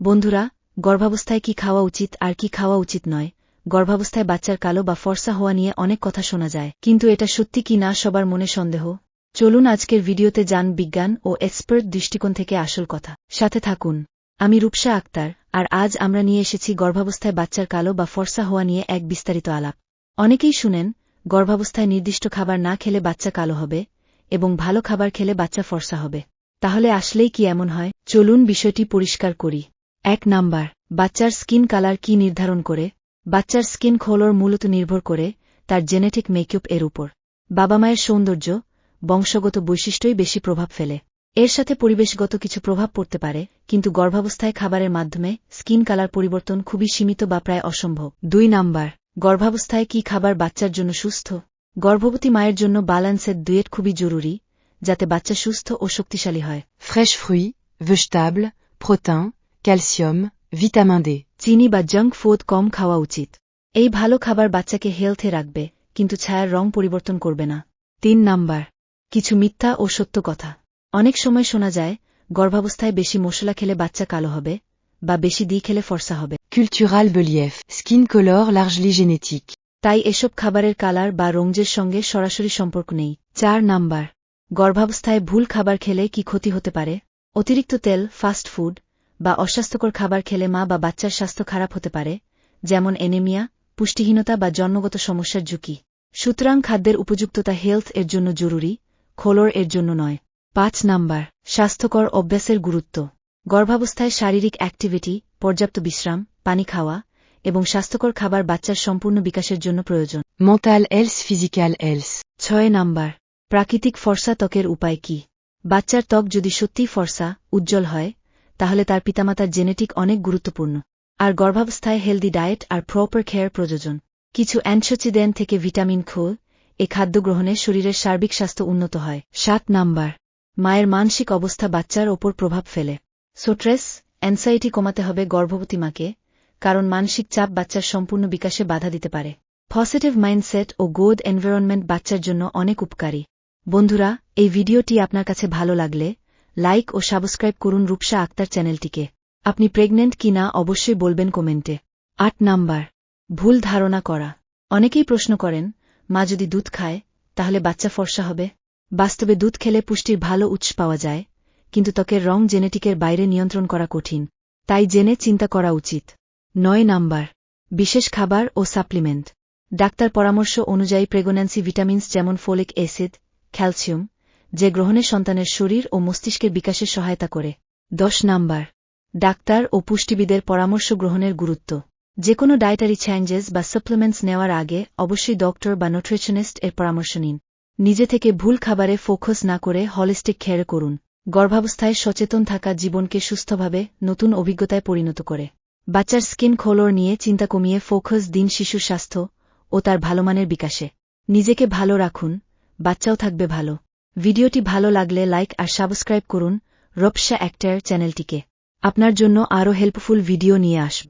বন্ধুরা, গর্ভাবস্থায় কি খাওয়া উচিত আর কি খাওয়া উচিত নয়? গর্ভাবস্থায় বাচ্চার কালো বা ফর্সা হওয়া নিয়ে অনেক কথা শোনা যায়। কিন্তু এটা সত্যি কি না সবার মনে সন্দেহ? চলুন আজকের ভিডিওতে যান বিজ্ঞান ও এক্সপার্ট দৃষ্টিকোণ থেকে আসল কথা। সাথে থাকুন। আমি রূপসা আক্তার, আর আজ আমরা নিয়ে এসেছি গর্ভাবস্থায় বাচ্চার কালো বা ফর্সা হওয়া নিয়ে এক বিস্তারিত আলাপ। অনেকেই শুনেন, গর্ভাবস্থায় নির্দিষ্ট খাবার না খেলে বাচ্চা কালো হবে এবং ভালো খাবার খেলে বাচ্চা ফর্সা হবে। তাহলে আসলেই কি এমন হয়? চলুন বিষয়টি পরিষ্কার করি। এক নাম্বার বাচ্চার স্কিন কালার কি নির্ধারণ করে? বাচ্চার স্কিন খোলর মূলত নির্ভর করে তার জেনেটিক মেকআপ এর উপর। বাবা মায়ের সৌন্দর্য বংশগত বৈশিষ্ট্যই বেশি প্রভাব ফেলে। এর সাথে পরিবেশগত কিছু প্রভাব পড়তে পারে কিন্তু গর্ভাবস্থায় খাবারের মাধ্যমে স্কিন কালার পরিবর্তন খুবই সীমিত বা প্রায় অসম্ভব। দুই নাম্বার গর্ভাবস্থায় কি খাবার বাচ্চার জন্য সুস্থ? গর্ভবতী মায়ের জন্য ব্যালেন্সের দুয়েট খুবই জরুরি যাতে বাচ্চা সুস্থ ও শক্তিশালী হয়। Fraîches fruits, vegetables, protéines, calcium, vitamine D. চিনি বা জাঙ্ক ফুড কম খাওয়া উচিত এই ভালো খাবার বাচ্চাকে হেলথে রাখবে কিন্তু ছায়ার রং পরিবর্তন করবে না তিন নাম্বার কিছু মিথ্যা ও সত্য কথা অনেক সময় শোনা যায় গর্ভাবস্থায় বেশি মশলা খেলে বাচ্চা কালো হবে বা বেশি দি খেলে ফর্সা হবে Cultural Belief. Skin color largely génétique. তাই এসব খাবারের কালার বা রঞ্জের সঙ্গে সরাসরি সম্পর্ক নেই চার নাম্বার গর্ভাবস্থায় ভুল খাবার খেলে কি ক্ষতি হতে পারে অতিরিক্ত তেল ফাস্ট ফুড বা অস্বাস্থ্যকর খাবার খেলে মা বা বাচ্চার স্বাস্থ্য খারাপ হতে পারে যেমন এনেমিয়া পুষ্টিহীনতা বা জন্মগত সমস্যার ঝুঁকি। সুতরাং খাদ্যের উপযুক্ততা হেলথ এর জন্য জরুরি খোলর এর জন্য নয়। পাঁচ নাম্বার স্বাস্থ্যকর অভ্যাসের গুরুত্ব। গর্ভাবস্থায় শারীরিক অ্যাক্টিভিটি পর্যাপ্ত বিশ্রাম পানি খাওয়া এবং স্বাস্থ্যকর খাবার বাচ্চার সম্পূর্ণ বিকাশের জন্য প্রয়োজন। Mental এলস ফিজিক্যাল এলস ছয় নাম্বার প্রাকৃতিক ফর্সা ত্বকের উপায় কি? বাচ্চার ত্বক যদি সত্যিই ফর্সা উজ্জ্বল হয় তাহলে তার পিতামাতার জেনেটিক অনেক গুরুত্বপূর্ণ। আর গর্ভাবস্থায় হেলদি ডায়েট আর প্রপার খেয়ার প্রয়োজন। কিছু অ্যান্ট্রোচিদেন থেকে ভিটামিন খো এ খাদ্য গ্রহণে শরীরের সার্বিক স্বাস্থ্য উন্নত হয়। সাত নাম্বার, মায়ের মানসিক অবস্থা বাচ্চার ওপর প্রভাব ফেলে। সোট্রেস অ্যানসাইটি কমাতে হবে গর্ভবতী মাকে, কারণ মানসিক চাপ বাচ্চার সম্পূর্ণ বিকাশে বাধা দিতে পারে। পজিটিভ মাইন্ডসেট ও গোড এনভায়রনমেন্ট বাচ্চার জন্য অনেক উপকারী। বন্ধুরা, এই ভিডিওটি আপনার কাছে ভালো লাগলে লাইক ও সাবস্ক্রাইব করুন রূপসা আক্তার চ্যানেলটিকে। আপনি প্রেগনেন্ট কিনা অবশ্যই বলবেন কমেন্টে। আট নাম্বার, ভুল ধারণা করা। অনেকেই প্রশ্ন করেন, মা যদি দুধ খায়, তাহলে বাচ্চা ফর্সা হবে? বাস্তবে দুধ খেলে পুষ্টির ভালো উৎস পাওয়া যায়, কিন্তু ত্বকের রং জেনেটিকের বাইরে নিয়ন্ত্রণ করা কঠিন, তাই জেনে চিন্তা করা উচিত। নয় নাম্বার, বিশেষ খাবার ও সাপ্লিমেন্ট। ডাক্তার পরামর্শ অনুযায়ী প্রেগন্যান্সি ভিটামিনস যেমন ফোলিক অ্যাসিড, ক্যালসিয়াম যে গ্রহণে সন্তানের শরীর ও মস্তিষ্কের বিকাশে সহায়তা করে। দশ নাম্বার। ডাক্তার ও পুষ্টিবিদের পরামর্শ গ্রহণের গুরুত্ব। যে কোনো ডায়েটারি চেঞ্জেস বা সাপ্লিমেন্টস নেওয়ার আগে অবশ্যই ডক্টর বা নিউট্রিশনিস্ট এর পরামর্শ নিন। নিজে থেকে ভুল খাবারে ফোকাস না করে হলিস্টিক খেয়ার করুন। গর্ভাবস্থায় সচেতন থাকা জীবনকে সুস্থভাবে, নতুন অভিজ্ঞতায় পরিণত করে। বাচ্চার স্কিন খোলর নিয়ে চিন্তা কমিয়ে ফোকাস দিন শিশুর স্বাস্থ্য ও তার ভালোমানের বিকাশে। নিজেকে ভালো রাখুন, বাচ্চাও থাকবে ভালো। ভিডিওটি ভালো লাগলে লাইক আর সাবস্ক্রাইব করুন রপসা অ্যাক্টার চ্যানেলটিকে। আপনার জন্য আরও হেল্পফুল ভিডিও নিয়ে আসব।